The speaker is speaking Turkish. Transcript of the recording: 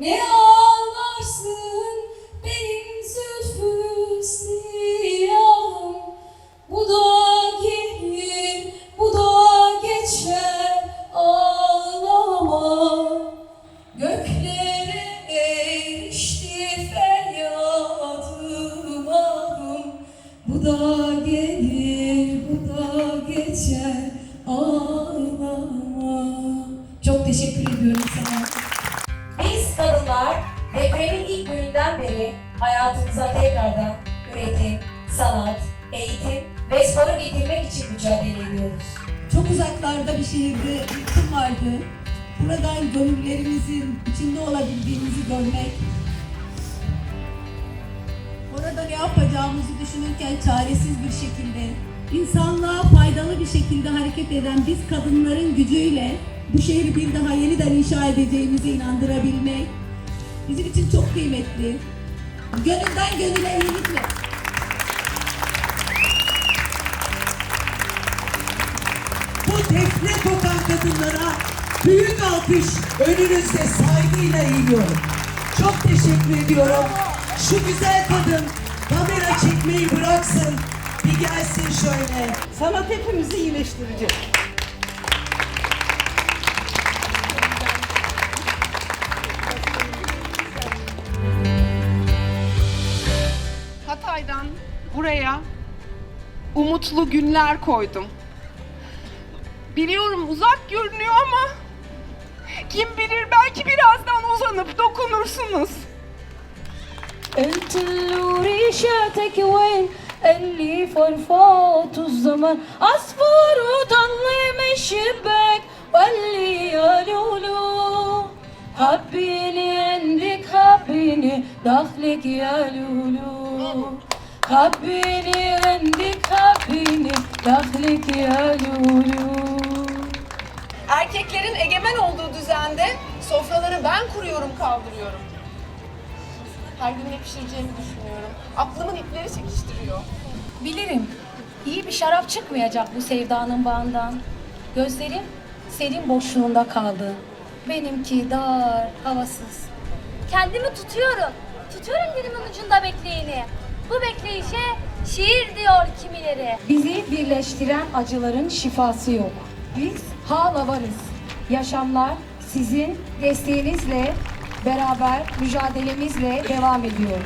Ne ağlarsın benim zülfü Bu da gelir, bu da geçer ağlama. Göklere erişti feryadım ahım Bu da gelir, bu da geçer ağlama. Çok teşekkür ediyorum sana. Kadınlar depremin ilk gününden beri hayatımıza tekrardan üretim, sanat, eğitim ve sporu getirmek için mücadele ediyoruz. Çok uzaklarda bir şehirde yıkım vardı. Buradan gönüllerimizin içinde olabildiğimizi görmek, orada ne yapacağımızı düşünürken çaresiz bir şekilde, insanlığa faydalı bir şekilde hareket eden biz kadınların gücüyle bu şehri bir daha yeniden inşa edeceğimize inandırabilmek bizim için çok kıymetli. Gönülden gönüle iyilikle. Bu defne kokan kadınlara büyük alkış önünüzde saygıyla eğiliyorum. Çok teşekkür ediyorum. Şu güzel kadın kamera çekmeyi bıraksın. Bir gelsin şöyle. Sanat hepimizi iyileştirecek. Hatay'dan buraya umutlu günler koydum. Biliyorum uzak görünüyor ama kim bilir belki birazdan uzanıp dokunursunuz. انت اللي وريشاتك وين اللي فرفات الزمن عصفور وطلي من الشباك واللي يا لولو حبيني عندك حبيني دخلك يا لولو حبيني عندك حبيني دخلك يا لولو Erkeklerin egemen olduğu düzende sofraları ben kuruyorum, kaldırıyorum. Her gün ne pişireceğimi düşünüyorum. Aklımın ipleri çekiştiriyor. Bilirim. iyi bir şarap çıkmayacak bu sevdanın bağından. Gözlerim senin boşluğunda kaldı. Benimki dar, havasız. Kendimi tutuyorum. Tutuyorum dilimin ucunda bekleyeni. Bu bekleyişe şiir diyor kimileri. Bizi birleştiren acıların şifası yok. Biz hala varız. Yaşamlar sizin desteğinizle beraber mücadelemizle devam ediyor.